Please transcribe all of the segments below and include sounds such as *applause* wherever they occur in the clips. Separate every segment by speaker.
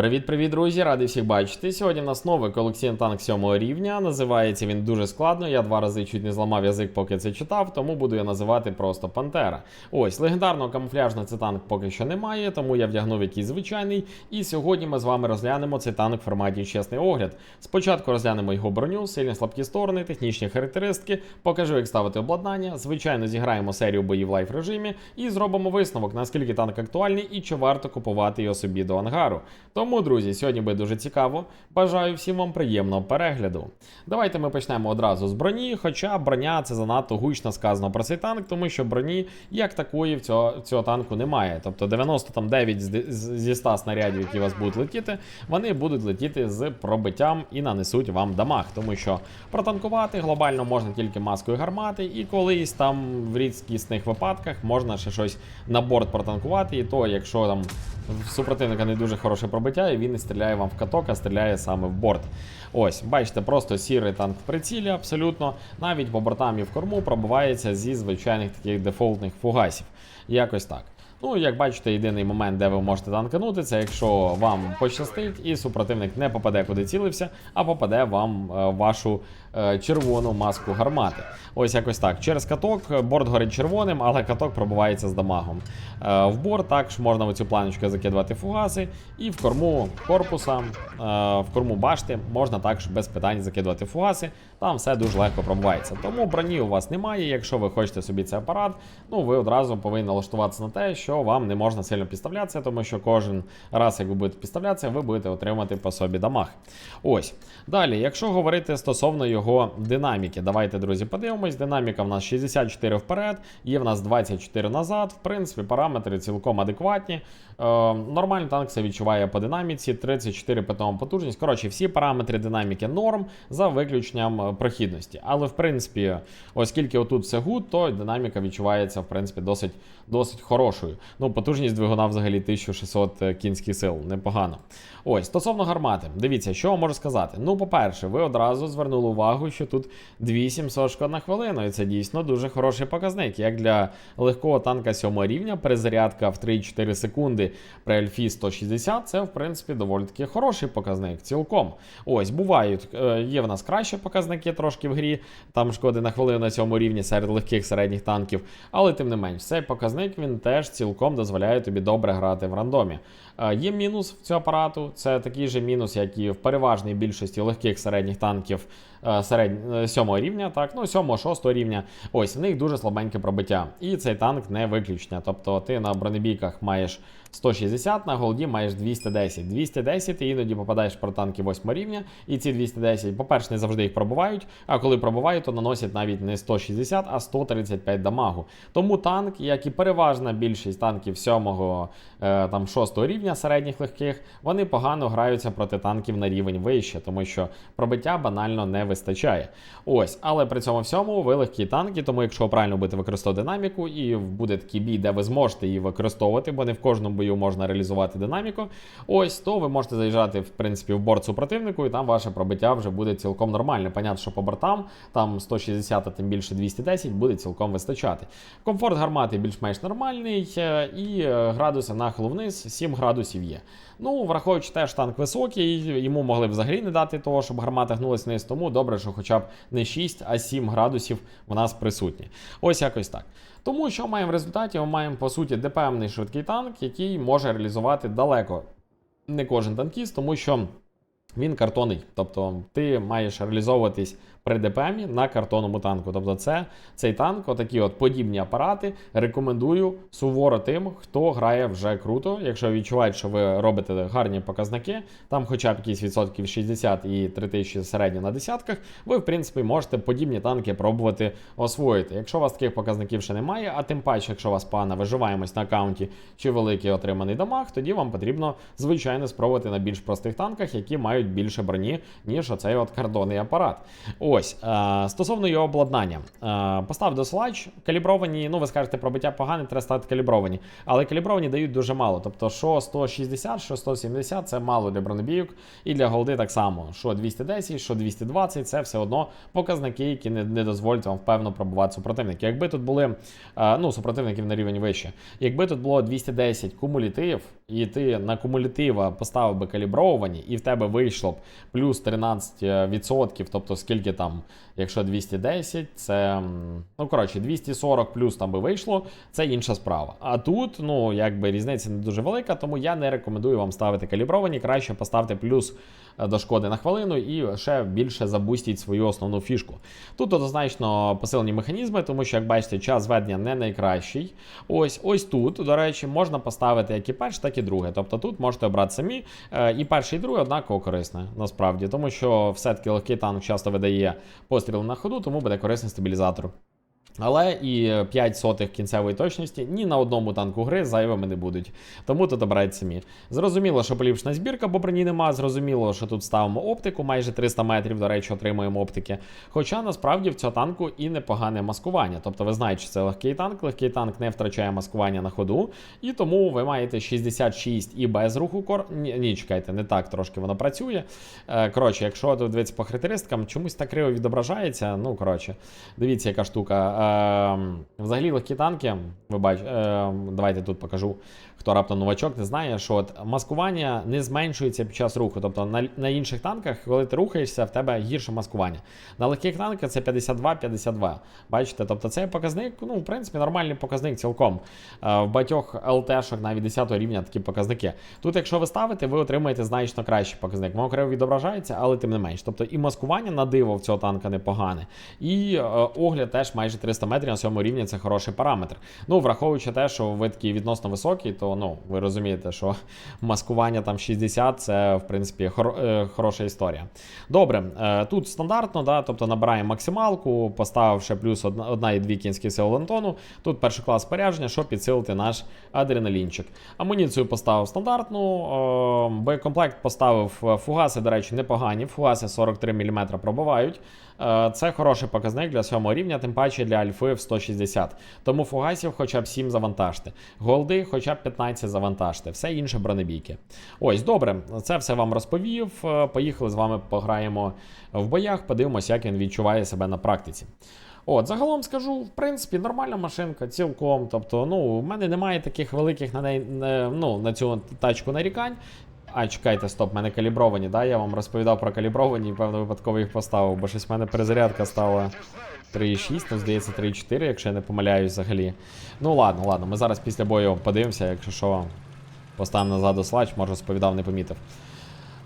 Speaker 1: Привіт-привіт, друзі! Радий всіх бачити. Сьогодні в нас новий колекційний танк 7 рівня. Називається він дуже складно. Я два рази чуть не зламав язик, поки це читав, тому буду я називати просто Пантера. Ось легендарного камуфляжного це танк поки що немає, тому я вдягнув якийсь звичайний. І сьогодні ми з вами розглянемо цей танк в форматі чесний огляд. Спочатку розглянемо його броню, сильні слабкі сторони, технічні характеристики, покажу, як ставити обладнання. Звичайно, зіграємо серію боїв в лайф режимі і зробимо висновок, наскільки танк актуальний і чи варто купувати його собі до ангару. Тому, друзі, сьогодні буде дуже цікаво. Бажаю всім вам приємного перегляду. Давайте ми почнемо одразу з броні, хоча броня це занадто гучно сказано про цей танк, тому що броні як такої в цього, цього танку немає. Тобто 99 з- з- зі 100 снарядів, які у вас будуть летіти, вони будуть летіти з пробиттям і нанесуть вам дамаг, тому що протанкувати глобально можна тільки маскою гармати, і колись там в рідкісних випадках можна ще щось на борт протанкувати, і то, якщо там в супротивника не дуже хороше пробиття, і він не стріляє вам в каток, а стріляє саме в борт. Ось, бачите, просто сірий танк в прицілі, абсолютно. Навіть по бортам і в корму пробивається зі звичайних таких дефолтних фугасів. Якось так. Ну, як бачите, єдиний момент, де ви можете танканути, це якщо вам пощастить і супротивник не попаде куди цілився, а попаде вам е, вашу е, червону маску гармати. Ось якось так. Через каток борт горить червоним, але каток пробивається з дамагом. Е, в борт також можна в цю планочку закидувати фугаси, і в корму корпуса, в корму башти можна також без питань закидувати фугаси. Там все дуже легко пробивається. Тому броні у вас немає. Якщо ви хочете собі цей апарат, ну ви одразу повинні налаштуватися на те, що вам не можна сильно підставлятися, тому що кожен раз, як ви будете підставлятися, ви будете отримати по собі дамаг. Ось. Далі, якщо говорити стосовно його динаміки, давайте, друзі, подивимось. Динаміка в нас 64 вперед, є в нас 24 назад. В принципі, параметри цілком адекватні. Е, нормально танк це відчуває по динаміці, 34 ПТО потужність. Коротше, всі параметри динаміки норм за виключенням е, прохідності. Але в принципі, оскільки отут все гуд, то динаміка відчувається в принципі досить, досить хорошою. Ну, потужність двигуна взагалі 1600 кінських сил, непогано. Ось, стосовно гармати, дивіться, що я можу сказати. Ну, по-перше, ви одразу звернули увагу, що тут 2700 шкод на хвилину, і це дійсно дуже хороший показник. Як для легкого танка 7 рівня, перезарядка в 3-4 секунди при альфі 160, це в принципі доволі таки хороший показник. Цілком. Ось, бувають, е, є в нас кращі показники трошки в грі, там шкоди на хвилину на цьому рівні серед легких середніх танків, але тим не менш, цей показник він теж цілком дозволяє тобі добре грати в рандомі. Е, Є мінус в цього апарату, це такий же мінус, як і в переважній більшості легких середніх танків е, середнь... е, сьомого рівня, так, ну сьомого, шостого рівня. Ось в них дуже слабеньке пробиття. І цей танк не виключення. Тобто ти на бронебійках маєш 160, на голді маєш 210. 210 ти іноді попадаєш про танки 8 рівня, і ці 210, по-перше, не завжди їх пробувають, а коли пробувають, то наносять навіть не 160, а 135 дамагу. Тому танк, як і переважна більшість танків 7 е, там 6 рівня середніх легких, вони погано граються проти танків на рівень вище, тому що пробиття банально не вистачає. Ось, але при цьому всьому ви легкі танки, тому якщо правильно будете використовувати динаміку, і буде такий бій, де ви зможете її використовувати, бо не в кожному бою можна реалізувати динаміку. Ось то ви можете заїжджати в принципі в борт супротивнику, і там ваше пробиття вже буде цілком нормальне. Понятно, що по бортам там 160, а тим більше 210 буде цілком вистачати. Комфорт гармати більш-менш нормальний, е, і е, градуси нахилу вниз 7 градусів є. Ну, враховуючи теж танк високий, йому могли б взагалі не дати того, щоб гармата гнулась вниз, тому добре, що хоча б не 6, а 7 градусів в нас присутні. Ось якось так. Тому що маємо в результаті? Ми маємо по суті ДПМний швидкий танк, який може реалізувати далеко не кожен танкіст, тому що він картонний. Тобто ти маєш реалізовуватись при ДПМі на картонному танку. Тобто, це цей танк, отакі от подібні апарати. Рекомендую суворо тим, хто грає вже круто. Якщо відчувають, що ви робите гарні показники, там хоча б якісь відсотків 60 і 3000 середньо на десятках, ви в принципі можете подібні танки пробувати освоїти. Якщо у вас таких показників ще немає, а тим паче, якщо у вас пана виживаємось на аккаунті чи великий отриманий дамаг, тоді вам потрібно звичайно спробувати на більш простих танках, які мають більше броні, ніж оцей от картонний апарат. Ось е, стосовно його обладнання, е, постав до слайдж, калібровані. Ну, ви скажете, пробиття погане, треба ставити калібровані. Але калібровані дають дуже мало. Тобто, що 160, що 170 це мало для бронебійок, і для голди так само. Що 210, що 220, це все одно показники, які не, не дозволять вам впевнено пробувати супротивників. Якби тут були е, ну, супротивників на рівень вище, якби тут було 210 кумулятив, і ти на кумулятива поставив би калібровані, і в тебе вийшло б плюс 13%, тобто скільки там, якщо 210, це. Ну, коротше, 240 плюс там би вийшло, це інша справа. А тут, ну, якби різниця не дуже велика, тому я не рекомендую вам ставити калібровані. Краще поставте плюс е, до шкоди на хвилину і ще більше забустіть свою основну фішку. Тут однозначно посилені механізми, тому що, як бачите, час ведення не найкращий. Ось ось тут, до речі, можна поставити як і перше, так і друге. Тобто тут можете обрати самі. Е, І перше, і друге однаково корисне, насправді, тому що все-таки легкий танк часто видає постріли на ходу, тому буде корисний стабілізатор. Але і 5 сотих кінцевої точності ні на одному танку гри зайвими не будуть. Тому тут обирайте самі. Зрозуміло, що поліпшена збірка, бо при ній нема. Зрозуміло, що тут ставимо оптику, майже 300 метрів, до речі, отримуємо оптики. Хоча насправді в цього танку і непогане маскування. Тобто ви знаєте, що це легкий танк, легкий танк не втрачає маскування на ходу, і тому ви маєте 66 і без руху кор. Ні, ні, чекайте, не так трошки воно працює. Е, Коротше, якщо дивитися по характеристикам, чомусь так криво відображається. Ну, коротше, дивіться, яка штука. Е, взагалі легкі танки, ви бачите, е, давайте тут покажу, хто раптом новачок не знає, що от маскування не зменшується під час руху. Тобто на, на інших танках, коли ти рухаєшся, в тебе гірше маскування. На легких танках це 52-52. Бачите, тобто цей показник, ну, в принципі, нормальний показник цілком. Е, в багатьох ЛТшок навіть 10 рівня такі показники. Тут, якщо ви ставите, ви отримаєте значно кращий показник. Воно відображається, але тим не менш. Тобто і маскування на диво в цього танка непогане. І е, огляд теж майже 300 метрів на цьому рівні це хороший параметр. Ну, враховуючи те, що ви такий відносно високий, то ну, ви розумієте, що *laughs* маскування там 60 це в принципі хор, е, хороша історія. Добре, е, тут стандартно, да, тобто набираємо максималку, поставивши плюс 1,2 кінські сили лентону. Тут перший клас спорядження, щоб підсилити наш адреналінчик. Амуніцію поставив стандартну, е, боєкомплект поставив фугаси, до речі, непогані. Фугаси 43 мм пробивають. Е, Це хороший показник для сьомого рівня, тим паче для альфи в 160. Тому фугасів хоча б 7 завантажте. Голди хоча б 15 завантажте. Все інше бронебійки. Ось, добре, це все вам розповів. Е, Поїхали з вами пограємо в боях, подивимося, як він відчуває себе на практиці. От, загалом скажу, в принципі, нормальна машинка, цілком. Тобто, ну, у мене немає таких великих на неї, ну, на цю тачку нарікань. А, чекайте, стоп, в мене калібровані, да? Я вам розповідав про калібровані і певно випадково їх поставив, бо щось в мене перезарядка стала 3,6, ну, здається, 3,4, якщо я не помиляюсь взагалі. Ну ладно, ладно, ми зараз після бою подивимося, якщо що, поставимо назад у слайд, може розповідав, не помітив.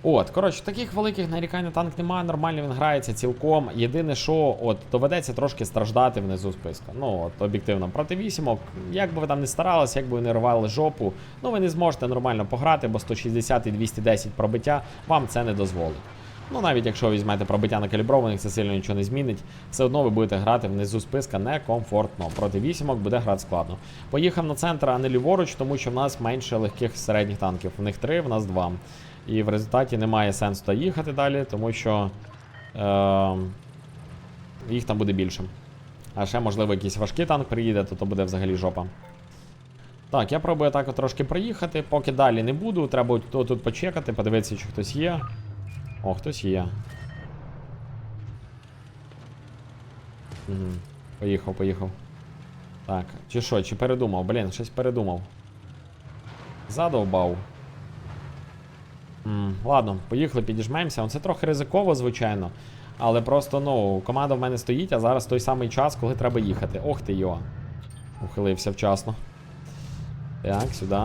Speaker 1: От, коротше, таких великих нарікань на танк немає, нормально він грається цілком. Єдине, що от доведеться трошки страждати внизу списка. Ну, от об'єктивно, проти вісімок, як би ви там не старалися, як би ви не рвали жопу, ну ви не зможете нормально пограти, бо 160 і 210 пробиття вам це не дозволить. Ну, навіть якщо візьмете пробиття на каліброваних, це сильно нічого не змінить. Все одно ви будете грати внизу списка некомфортно. Проти вісімок буде грати складно. Поїхав на центр, а не ліворуч, тому що в нас менше легких середніх танків. В них три, в нас два. І в результаті немає сенсу туди їхати далі, тому що е, їх там буде більше. А ще, можливо, якийсь важкий танк приїде, то то буде взагалі жопа. Так, я пробую так трошки проїхати, поки далі не буду. Треба тут, тут почекати, подивитися, чи хтось є. О, хтось є. Угу. Поїхав, поїхав. Так, чи що, чи передумав? Блін, щось передумав. Задовбав. М, ладно, поїхали, підіжмемося. Це трохи ризиково, звичайно. Але просто, ну, команда в мене стоїть, а зараз той самий час, коли треба їхати. Ох ти йо. Ухилився вчасно. Так, сюди.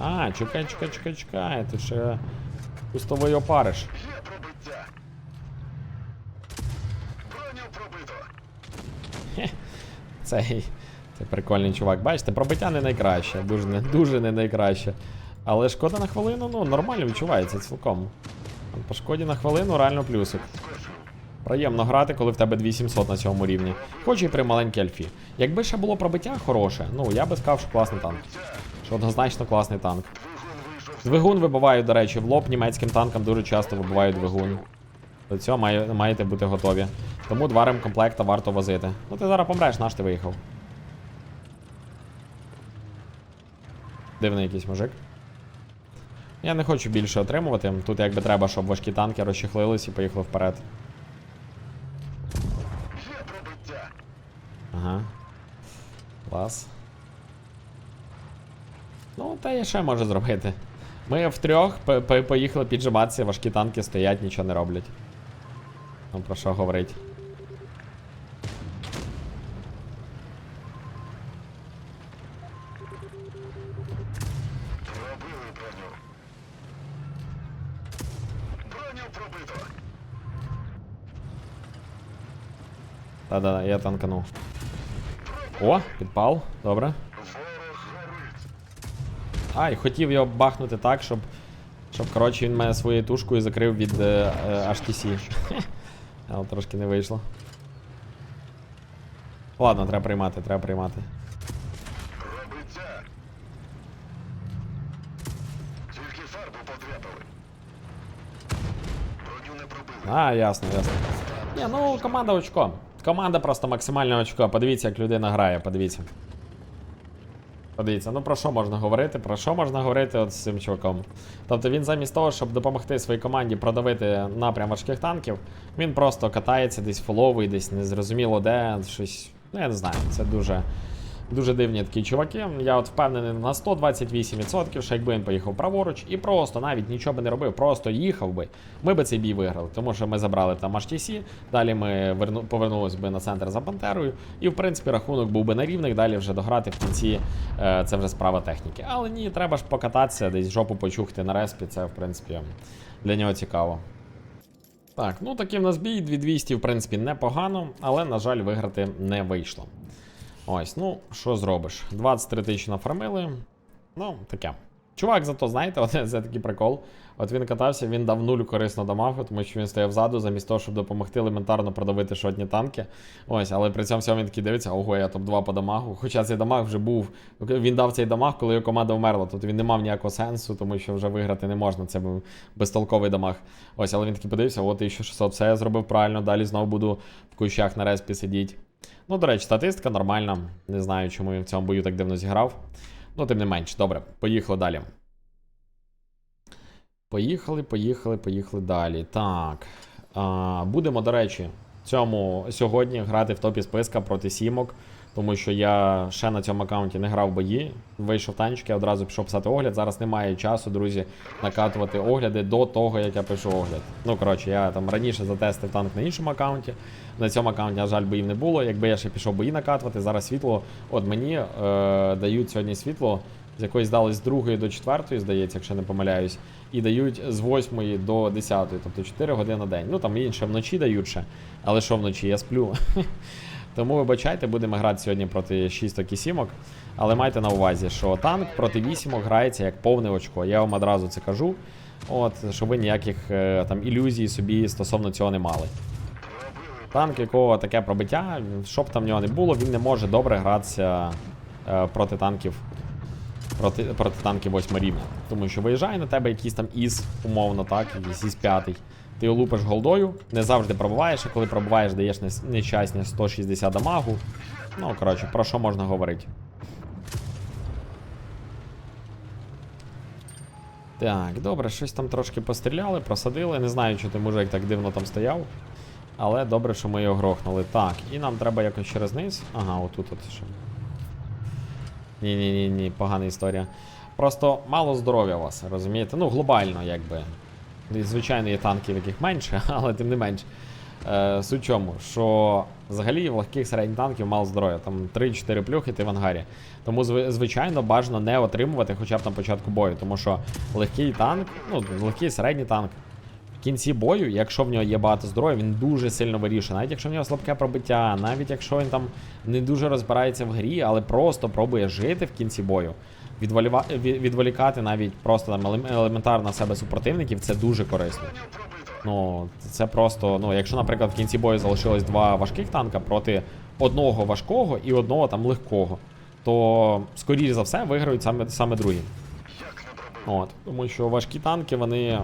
Speaker 1: А, чекай, чекай, чекай, чекай. Ти ще кустовий опариш.
Speaker 2: Є пробиття. Броню пробито.
Speaker 1: Цей. Це прикольний чувак. Бачите, пробиття не найкраще. Дуже не, дуже не найкраще. Але шкода на хвилину, ну, нормально відчувається цілком. По шкоді на хвилину реально плюсик. Приємно грати, коли в тебе 2700 на цьому рівні. Хоч і при маленькій альфі. Якби ще було пробиття хороше, ну я би сказав, що класний танк. Що однозначно класний танк.
Speaker 2: Двигун.
Speaker 1: Вибивають, до речі, в лоб німецьким танкам дуже часто вибивають двигун. До цього має, маєте бути готові. Тому два ремкомплекта варто возити. Ну ти зараз помреш, наш ти виїхав. Дивний якийсь мужик. Я не хочу більше отримувати. Тут якби треба, щоб важкі танки розчехлились і поїхали вперед. Ага. Клас. що я ще можу зробити? Ми втрьох по- по- поїхали піджиматися, важкі танки стоять, нічого не роблять. Ну про що говорить?
Speaker 2: Пробили броню. Броню пробито.
Speaker 1: Та-да, я танканув. О, підпал, добре. Ай, хотів його бахнути так, щоб. Щоб, коротше, він мене своєю тушкою закрив від е, е, HTC. *laughs* Але трошки не вийшло. Ладно, треба приймати, треба приймати.
Speaker 2: Тільки фарбу подряпали. Броню не пробили.
Speaker 1: А, ясно, ясно. Ні, ну команда очко. Команда просто максимальне очко. Подивіться, як людина грає, подивіться. Подивіться, ну про що можна говорити? Про що можна говорити от з цим чуваком? Тобто він замість того, щоб допомогти своїй команді продавити напрям важких танків, він просто катається десь фоловий, десь незрозуміло де, щось. Ну я не знаю, це дуже. Дуже дивні такі чуваки. Я от впевнений на 128%, що якби він поїхав праворуч і просто навіть нічого би не робив, просто їхав би, ми би цей бій виграли. Тому що ми забрали там HTC, далі ми верну, повернулися би на центр за Пантерою, і в принципі рахунок був би на рівних, далі вже дограти в кінці е, це вже справа техніки. Але ні, треба ж покататися, десь жопу почухти на респі, це в принципі для нього цікаво. Так, ну такий в нас бій, 2200, в принципі, непогано, але, на жаль, виграти не вийшло. Ось, ну, що зробиш? 23 тисячі нафармили. Ну, таке. Чувак, зато, знаєте, *laughs* от це такий прикол. От він катався, він дав нуль корисно дамагу, тому що він стояв ззаду, замість того, щоб допомогти елементарно продавити шотні танки. Ось, але при цьому всьому він такий дивиться, ого, я топ-2 по дамагу. Хоча цей дамаг вже був. Він дав цей дамаг, коли його команда вмерла. Тобто він не мав ніякого сенсу, тому що вже виграти не можна. Це був безтолковий дамаг. Ось, але він такий подивився, о, 1600, все я зробив правильно, далі знову буду в кущах на респі сидіти. Ну, до речі, статистика нормальна. Не знаю, чому він в цьому бою так дивно зіграв. Ну, тим не менш, добре, поїхали далі. Поїхали, поїхали, поїхали далі. Так. А, будемо, до речі, цьому сьогодні грати в топі списка проти сімок. Тому що я ще на цьому аккаунті не грав бої. Вийшов танчик, я одразу пішов писати огляд. Зараз немає часу, друзі, накатувати огляди до того, як я пишу огляд. Ну, коротше, я там раніше затестив танк на іншому аккаунті. На цьому аккаунті, на жаль, боїв не було. Якби я ще пішов бої накатувати, зараз світло. От мені е, дають сьогодні світло з якоїсь дали з другої до четвертої, здається, якщо не помиляюсь. І дають з 8 до 10, тобто 4 години на день. Ну там інше вночі дають ще. Але що вночі? Я сплю. *laughs* Тому вибачайте, будемо грати сьогодні проти 6 і 7. Але майте на увазі, що танк проти 8 грається як повне очко. Я вам одразу це кажу. От, щоб ви ніяких е, там ілюзій собі стосовно цього не мали. Танк, якого таке пробиття, що б там в нього не було, він не може добре гратися е, проти танків. Проти, проти танків 8 рівня. Тому що виїжджає на тебе якийсь там із, умовно, так, якийсь із 5. Ти лупиш голдою, не завжди пробуваєш, а коли пробуваєш, даєш нещасні 160 дамагу. Ну, коротше, про що можна говорити. Так, добре, щось там трошки постріляли, просадили. Не знаю, чи ти мужик так дивно там стояв. Але добре, що ми його грохнули. Так, і нам треба якось через низ. Ага, отут от що. Ні, ні, ні, ні, погана історія. Просто мало здоров'я у вас, розумієте? Ну, глобально, якби. Звичайно, є танки, яких менше, *laughs* але тим не менш. Е, суть чому, що взагалі в легких середніх танків мало здоров'я, там 3-4 плюхи ти в ангарі. Тому, звичайно, бажано не отримувати хоча б на початку бою, тому що легкий танк, ну, легкий середній танк, кінці бою, якщо в нього є багато здоров'я, він дуже сильно вирішує. Навіть якщо в нього слабке пробиття, навіть якщо він там не дуже розбирається в грі, але просто пробує жити в кінці бою. Відволіва... Відволікати навіть просто там елементарно себе супротивників, це дуже корисно. Ну, це просто, ну, якщо, наприклад, в кінці бою залишилось два важких танка проти одного важкого і одного там легкого, то, скоріш за все, виграють саме, саме другі. От, тому що важкі танки, вони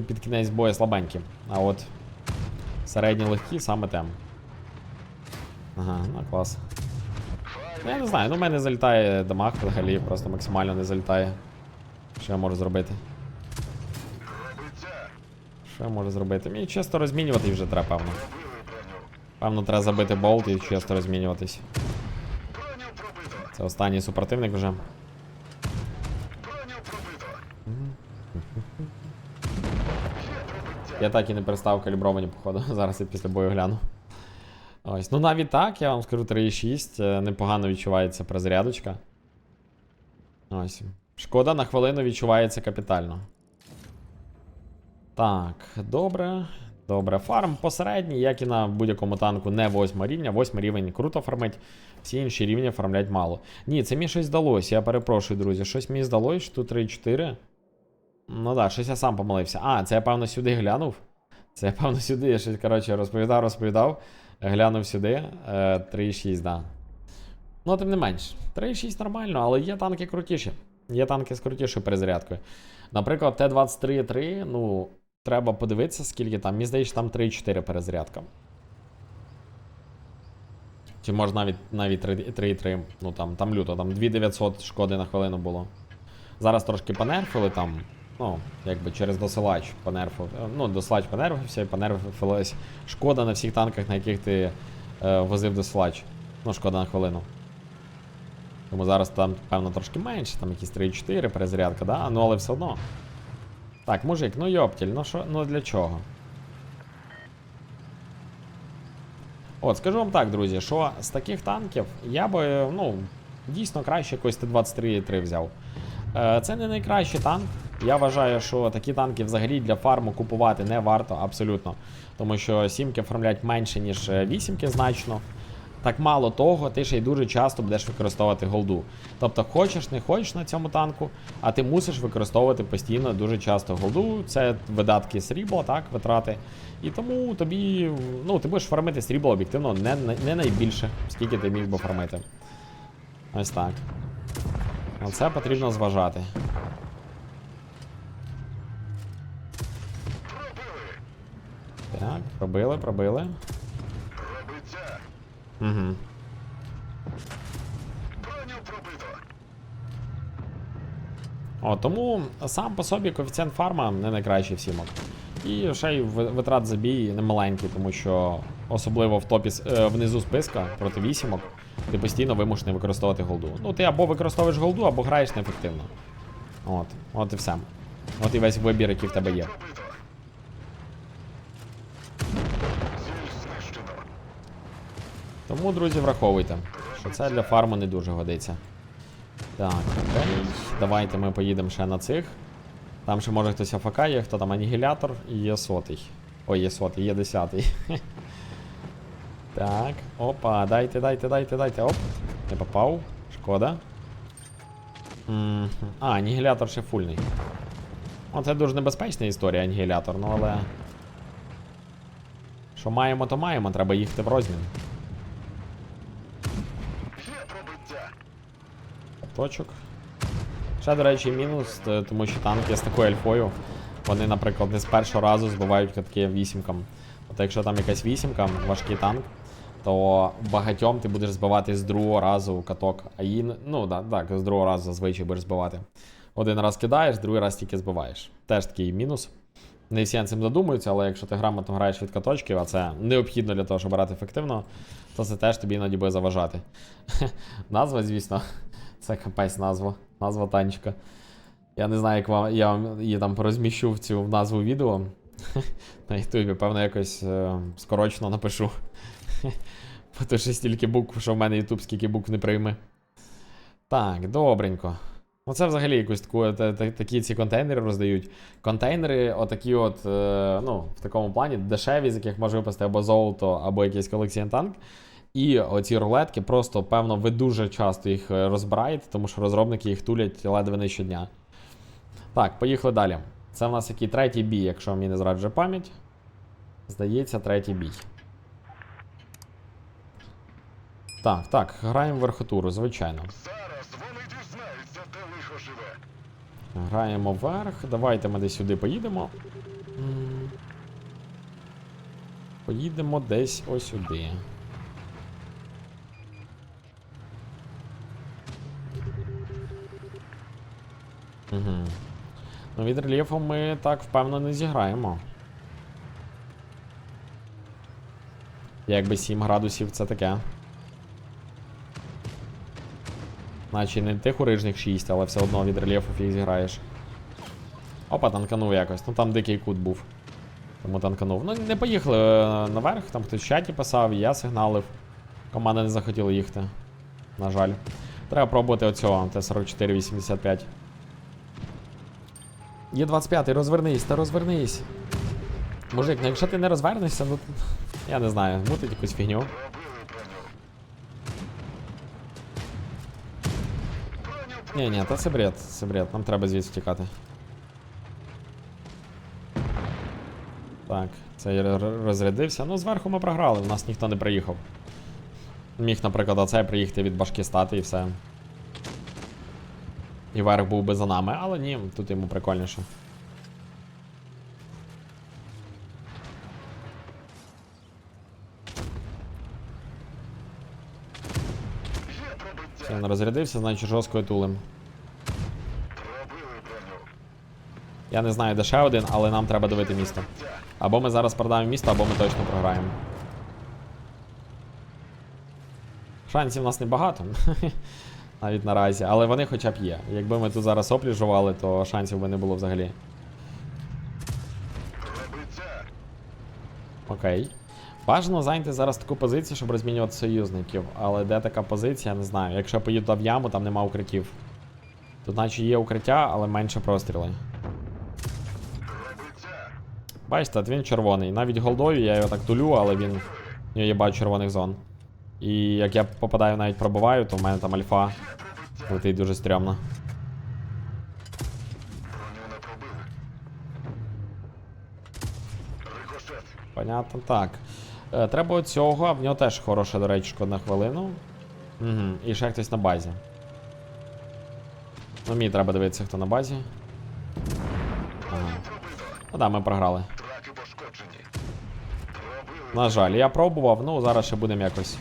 Speaker 1: під кінець бою слабенькі. А от середні легкі саме тем. Ага, ну клас. Ну, я не знаю, ну в мене залітає дамаг взагалі, просто максимально не залітає. Що я можу зробити? Що я можу зробити? Мені чисто розмінювати вже треба, певно. Певно, треба забити болт і чисто розмінюватись. Це останній супротивник вже.
Speaker 2: Броню
Speaker 1: Я так і не перестав калібровані, походу. *laughs* Зараз я після бою гляну. Ось, ну навіть так, я вам скажу 3,6. е, Непогано відчувається призарядочка. Ось. Шкода на хвилину відчувається капітально. Так, добре. Добре, фарм посередній, як і на будь-якому танку, не 8 рівня. 8 рівень круто фармить, всі інші рівні фармлять мало. Ні, це мені щось здалося, я перепрошую, друзі. Щось мені здалося, що тут 3-4. Ну так, щось я сам помилився. А, це я певно сюди глянув. Це я певно сюди. Я щось, коротше, розповідав, розповідав. Глянув сюди. Е, 3,6, да. Ну, тим не менш, 3,6 нормально, але є танки крутіші. Є танки з крутішою перезарядкою. Наприклад, Т-23,3, ну, треба подивитися, скільки там. Мені здається, там 3,4 перезарядка. Чи може навіть навіть 3,3. Ну там, там люто, там 2900 шкоди на хвилину було. Зараз трошки понерфили там. Ну, якби через досилач понерфив. е, Ну, досилач понерфився і понерфилась шкода на всіх танках, на яких ти е, возив досилач. Ну, шкода на хвилину. Тому зараз там, певно, трошки менше, там якісь 3-4 перезарядка, да? Ну, але все одно. Так, мужик, ну йоптіль, ну що, ну для чого? От, скажу вам так, друзі, що з таких танків я би, ну, дійсно краще якось Т-23-3 взяв. Е, Це не найкращий танк. Я вважаю, що такі танки взагалі для фарму купувати не варто абсолютно. Тому що сімки оформлять менше, ніж е, вісімки значно. Так мало того, ти ще й дуже часто будеш використовувати голду. Тобто, хочеш, не хочеш на цьому танку, а ти мусиш використовувати постійно дуже часто голду. Це видатки срібла, так, витрати. І тому тобі, ну, ти будеш фармити срібло об'єктивно не, не найбільше, скільки ти міг би фармити. Ось так. Це потрібно зважати. Так, пробили, пробили. Угу. О, тому сам по собі коефіцієнт фарма не найкращий сімок. І ще й ви- витрат забій немаленький, тому що особливо в топі е, внизу списка проти вісімок ти постійно вимушений використовувати голду. Ну ти або використовуєш голду, або граєш неефективно. От, от і все. От і весь вибір, який в тебе є. Тому, друзі, враховуйте, що це для фарму не дуже годиться. Так, окей. Давайте ми поїдемо ще на цих. Там ще може хтось АФК є, хто там анігілятор і є сотий. Ой, є сотий, є десятий. *laughs* Так, опа, дайте, дайте, дайте, дайте. Оп. Не попав. Шкода. Мгм. А, анігілятор ще фульний. О, це дуже небезпечна історія, анігілятор, ну але. Що маємо, то маємо, треба їхати в розмін. Точок. Ще, до речі, мінус, тому що танки з такою альфою, вони, наприклад, не з першого разу збивають катки вісімкам. От якщо там якась вісімка, важкий танк, то багатьом ти будеш збивати з другого разу каток. А її, ну да, так, з другого разу зазвичай будеш збивати. Один раз кидаєш, другий раз тільки збиваєш. Теж такий мінус. Не всі цим задумуються, але якщо ти грамотно граєш від каточків, а це необхідно для того, щоб грати ефективно, то це теж тобі іноді буде заважати. *laughs* Назва, звісно, *laughs* це капець назва. Назва танчика. Я не знаю, як вам. Я вам її там порозміщу в цю назву відео. *laughs* На Ютубі, певно, якось е, скорочно напишу. *laughs* То стільки букв, що в мене Ютуб скільки букв не прийме. Так, добренько. Ну це взагалі якусь таку, та- та- такі ці контейнери роздають. Контейнери, отакі от, е, ну, в такому плані, дешеві, з яких може випасти або золото, або якийсь колекційний танк. І оці рулетки просто, певно, ви дуже часто їх е, розбираєте, тому що розробники їх тулять ледве не щодня. Так, поїхали далі. Це в нас який третій бій, якщо мені не зраджує пам'ять. Здається, третій бій. Так, так, граємо в верхотуру, звичайно.
Speaker 2: Зараз вони дізнаються, де лихо живе.
Speaker 1: Граємо вверх. Давайте ми десь сюди поїдемо. Поїдемо десь ось сюди. Угу. Ну, від рельєфу ми так впевнено не зіграємо. Якби 7 градусів це таке. Наче не тих урижних 6, але все одно від рельєфу фіг зіграєш. Опа, танканув якось. Ну там дикий кут був. Тому танканув. Ну, не поїхали е, наверх, там хтось в чаті писав, я сигналив. Команда не захотіла їхати. На жаль. Треба пробувати оцього Т-44-85. Є 25 розвернись, та розвернись. Мужик, ну якщо ти не розвернешся, ну я не знаю, мутить якусь фігню. Ні, ні, це бред, це бред, нам треба звідси втікати. Так, р- р- розрядився. Ну, зверху ми програли, у нас ніхто не приїхав. Міг, наприклад, оцей приїхати від башки стати і все. І верх був би за нами, але ні, тут йому прикольніше.
Speaker 2: Є
Speaker 1: Все, розрядився, значить жорсткою тулем. Я не знаю, де ще один, але нам треба давити місто. Або ми зараз продаємо місто, або ми точно програємо. Шансів у нас небагато. *laughs* Навіть наразі, але вони хоча б є. Якби ми тут зараз оплі жували, то шансів би не було взагалі. Окей. Бажано зайняти зараз таку позицію, щоб розмінювати союзників. Але де така позиція, не знаю. Якщо я поїду в яму, там нема укриттів. Тут наче є укриття, але менше простріли. Бачите, він червоний. Навіть голдою я його так тулю, але він. Є багато червоних зон. І як я попадаю, навіть пробиваю, то в мене там альфа летить дуже стрьомно. Понятно, так. Е, треба цього, а в нього теж хороша, до речі, на хвилину. Угу. І ще хтось на базі. Ну, мені треба дивитися, хто на базі. Ага. Ну да, ми програли. На жаль, я пробував, ну зараз ще будемо якось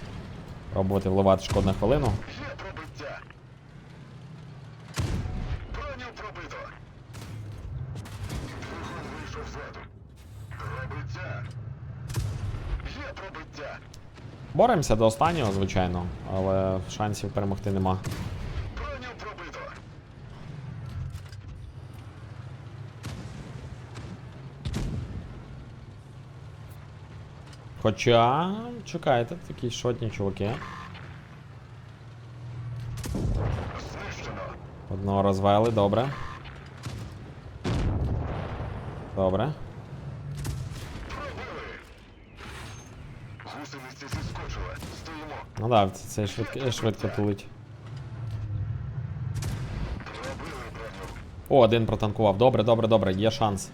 Speaker 1: пробувати вливати шкод на хвилину.
Speaker 2: Є пробиття. Броню пробито. Двигун вийшов з ладу. Пробиття. Є пробиття.
Speaker 1: Боремося до останнього, звичайно, але шансів перемогти нема. Хоча, чекайте, такі шотні чуваки. Одного розвели, добре. Добре. Ну да, ц- цей швидко, швидко тулить. О, один протанкував. Добре, добре, добре, є шанс.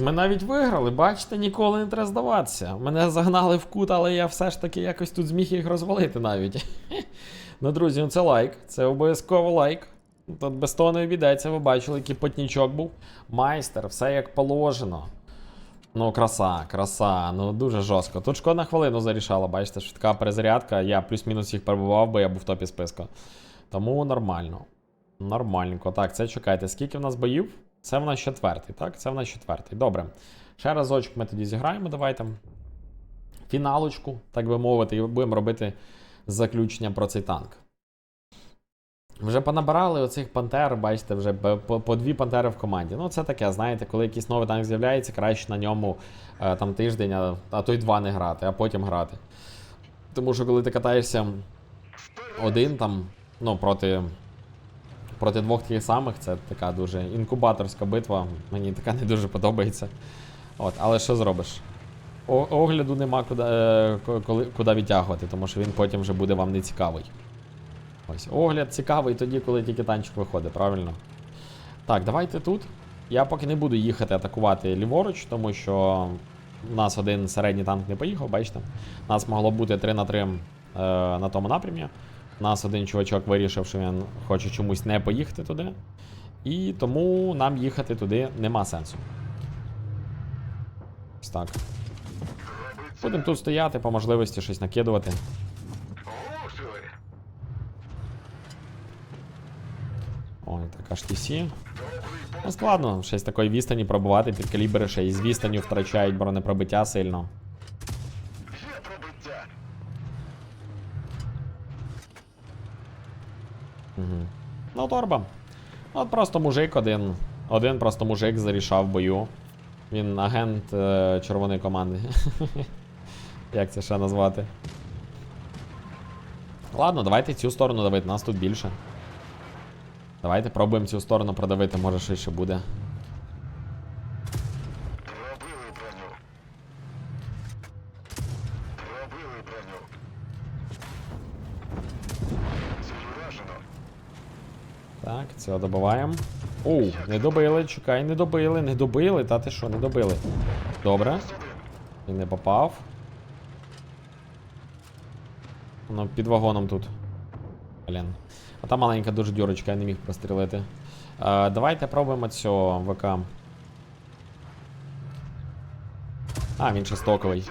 Speaker 1: Ми навіть виграли, бачите, ніколи не треба здаватися. Мене загнали в кут, але я все ж таки якось тут зміг їх розвалити навіть. Ну, друзі, ну це лайк. Це обов'язково лайк. Тут без того не обійдеться, ви бачили, який потнічок був. Майстер, все як положено. Ну, краса, краса, ну дуже жорстко. Тут шкода хвилину зарішала, бачите, швидка перезарядка. Я плюс-мінус їх перебував, бо я був в топі списку. Тому нормально. Нормальненько. Так, це чекайте. Скільки в нас боїв? Це в нас четвертий, так? Це в нас четвертий. Добре. Ще разочок ми тоді зіграємо. Давайте. Фіналочку, так би мовити, і будемо робити заключення про цей танк. Вже понабирали оцих пантер, бачите, вже по, по, дві пантери в команді. Ну, це таке, знаєте, коли якийсь новий танк з'являється, краще на ньому е, там тиждень, а, то й два не грати, а потім грати. Тому що коли ти катаєшся один там, ну, проти, проти двох таких самих, це така дуже інкубаторська битва. Мені така не дуже подобається. От, але що зробиш? Огляду нема куди, е, коли, куди відтягувати, тому що він потім вже буде вам не цікавий. Ось, огляд цікавий тоді, коли тільки танчик виходить, правильно? Так, давайте тут. Я поки не буду їхати атакувати ліворуч, тому що у нас один середній танк не поїхав, бачите? У Нас могло бути 3 на 3 е, на тому напрямі. У нас один чувачок вирішив, що він хоче чомусь не поїхати туди. І тому нам їхати туди нема сенсу. Ось так. Будемо тут стояти, по можливості щось накидувати. О, так HTC. Ну, складно, щось такої відстані пробувати під калібри, ще і з відстані втрачають бронепробиття сильно. Угу. Ну, торба. От просто мужик один. Один просто мужик зарішав бою. Він агент е червоної команди. *laughs* Як це ще назвати? Ладно, давайте цю сторону давити, нас тут більше. Давайте пробуємо цю сторону продавити, може швидше буде. Так, цього добиваємо. Оу, не добили, чекай, не добили, не добили. Та ти що, не добили. Добре. Він не попав. Ну, під вагоном тут. Блін. А там маленька дуже дюрочка, я не міг прострілити. Е, давайте пробуємо цього ВК. А, він ще стоковий.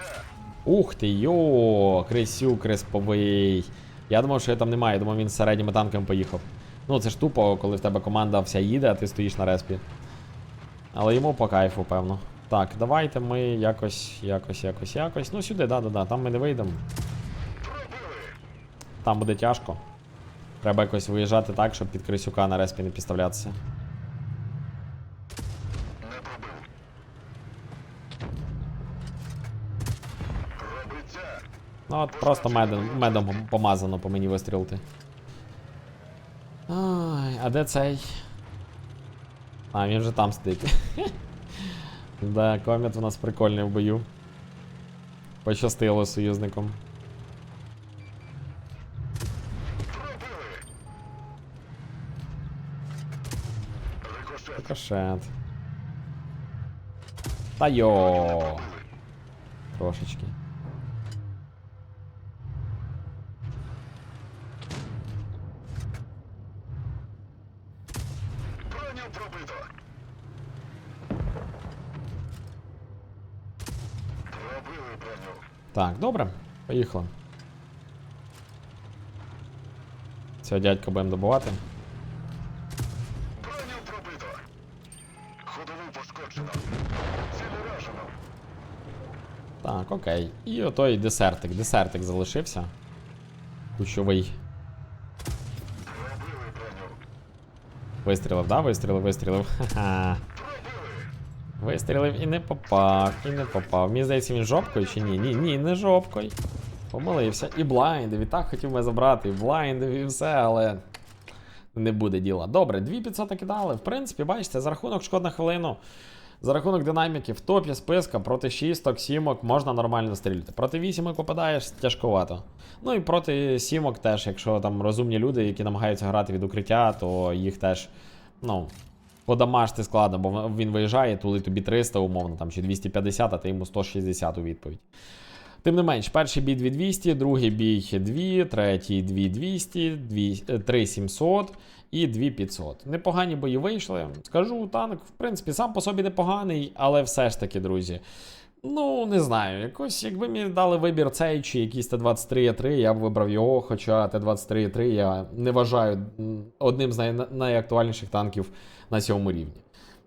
Speaker 1: Ух ти, йо, крисюк респовий. Я думав, що його там немає, я думав, він з середніми танками поїхав. Ну, це ж тупо, коли в тебе команда вся їде, а ти стоїш на респі. Але йому по кайфу, певно. Так, давайте ми якось, якось, якось, якось. Ну, сюди, да-да-да, там ми не вийдемо. Там буде тяжко. Треба якось виїжджати так, щоб під Крисюка на респі не підставлятися. Ну от просто медом, медом помазано по мені вистрілити. Ай, а де цей? А, він вже там сидить. *laughs* да, комет у нас прикольний в бою. Пощастило союзником.
Speaker 2: Рикошет.
Speaker 1: Кошет. Та йо. Трошечки. Так, добре, поїхали. Цього дядька будемо добувати. Окей. І отой десертик. Десертик залишився.
Speaker 2: Пробили.
Speaker 1: Вистрілив, да? Вистрілив, вистрілив. Ха-ха. Вистрілив і не попав, і не попав. Мені здається, він жопкою чи ні? Ні, ні, не жопкою. Помилився. І блайндив, і так хотів мене забрати, і блайндив, і все, але не буде діла. Добре, 2500 кидали. В принципі, бачите, за рахунок шкод на хвилину. За рахунок динаміки в топі списка проти 6 сімок можна нормально стріляти. Проти 8 попадаєш тяжковато. Ну і проти сімок теж, якщо там розумні люди, які намагаються грати від укриття, то їх теж, ну, подамажити складно, бо він виїжджає, тулить тобі 300, умовно, там, чи 250, а ти йому 160 у відповідь. Тим не менш, перший бій 2200, другий бій 2, третій 2200, 2, 3700 і 2500. Непогані бої вийшли. Скажу, танк, в принципі, сам по собі непоганий, але все ж таки, друзі. Ну, не знаю, якось, якби мені дали вибір цей чи якийсь Т-23 я б вибрав його, хоча Т-23 я не вважаю одним з най- найактуальніших танків на цьому рівні.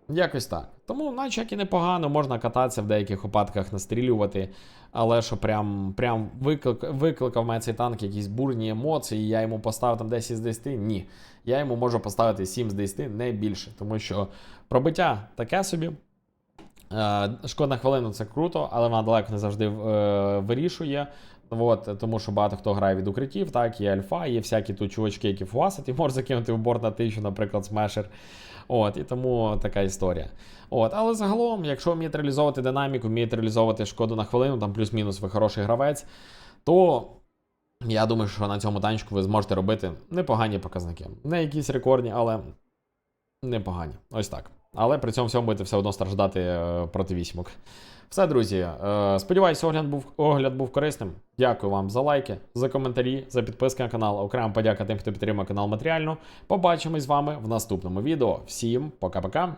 Speaker 1: Якось так. Тому, наче як і непогано, можна кататися в деяких випадках, настрілювати. Але що прям, прям виклик, викликав мене цей танк якісь бурні емоції, я йому поставив там 10 з 10, ні. Я йому можу поставити 7 з 10, не більше. Тому що пробиття таке собі. Шкодна Шкода хвилину це круто, але вона далеко не завжди е, вирішує. От, тому що багато хто грає від укриттів, так, є альфа, є всякі тут чувачки, які фуасить, і *laughs* можуть закинути в борт на тисячу, наприклад, смешер. От, і тому така історія. От, але загалом, якщо вмієте реалізовувати динаміку, вмієте реалізовувати шкоду на хвилину, там плюс-мінус ви хороший гравець, то я думаю, що на цьому танчику ви зможете робити непогані показники. Не якісь рекордні, але непогані. Ось так. Але при цьому всьому будете все одно страждати е, проти вісімок. Все, друзі. Е, сподіваюся, огляд був, огляд був корисним. Дякую вам за лайки, за коментарі, за підписки на канал. Окремо подяка тим, хто підтримує канал матеріально. Побачимось з вами в наступному відео. Всім пока-пока.